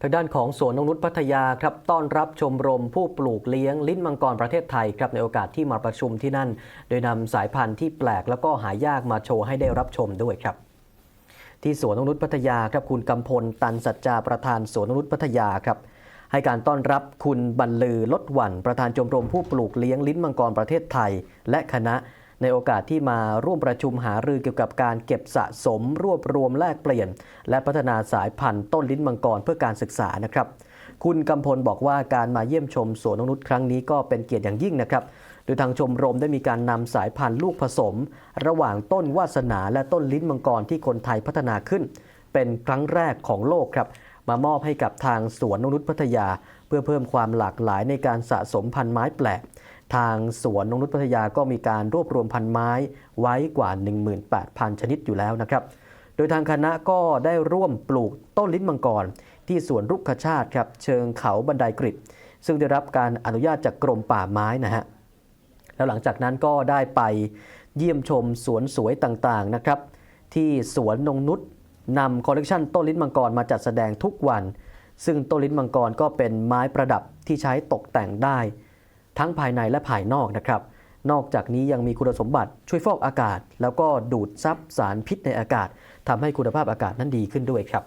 ทางด้านของสวนนงนุษย์พัทยาครับต้อนรับชมรมผู้ปลูกเลี้ยงลิ้นมังกรประเทศไทยครับในโอกาสที่มาประชุมที่นั่น โดยนำสายพันธุ์ที่แปลกแล้วก็หายากมาโชว์ให้ได้รับชมด้วยครับที่สวนนงนุษย์พัทยาครับคุณกำพลตันสัจจาประธานสวนนงนุษย์พัทยาครับให้การต้อนรับคุณบรรลือลดหวันประธานชมรมผู้ปลูกเลี้ยงลิ้นมังกรประเทศไทย และคณะ ในโอกาสที่มาร่วมประชุมหารือเกี่ยวกับการเก็บสะสม รวบรวมแลกเปลี่ยน และพัฒนาสายพันธุ์ต้นลิ้นมังกรเพื่อการศึกษานะครับคุณกำพลบอกว่าการมาเยี่ยมชมสวนนงนุษย์ครั้งนี้ก็เป็นเกียรติอย่างยิ่งนะครับ โดยทางชมรมได้มีการนำสายพันธุ์ลูกผสม ระหว่างต้นวาสนาและต้นลิ้นมังกรที่คนไทยพัฒนาขึ้น เป็นครั้งแรกของโลกครับมามอบให้กับทางสวนนงนุษย์พัทยา เพื่อเพิ่มความหลากหลายในการสะสมพันธุ์ไม้แปลก ทางสวนนงนุษย์พัทยาก็มีการรวบรวมพันไม้ไว้กว่า 18,000 ชนิดอยู่แล้วนะครับ โดยทางคณะก็ได้ร่วมปลูกต้นลิ้นมังกร ที่สวนรุกขชาติครับเชิงเขาบันไดกริดซึ่งได้รับการอนุญาตจากกรมป่าไม้นะฮะแล้วหลังจากนั้นก็ได้ไปเยี่ยมชมสวนสวยต่างๆนะครับ ที่สวนนงนุษย์นำคอลเลกชันต้นลิ้นมังกรมาจัดแสดงทุกวัน ซึ่งต้นลิ้นมังกรก็เป็นไม้ประดับที่ใช้ตกแต่งได้ ทั้งภายในและภายนอกนะครับ นอกจากนี้ยังมีคุณสมบัติช่วยฟอกอากาศ แล้วก็ดูดซับสารพิษในอากาศทำให้คุณภาพอากาศนั้นดีขึ้นด้วยครับ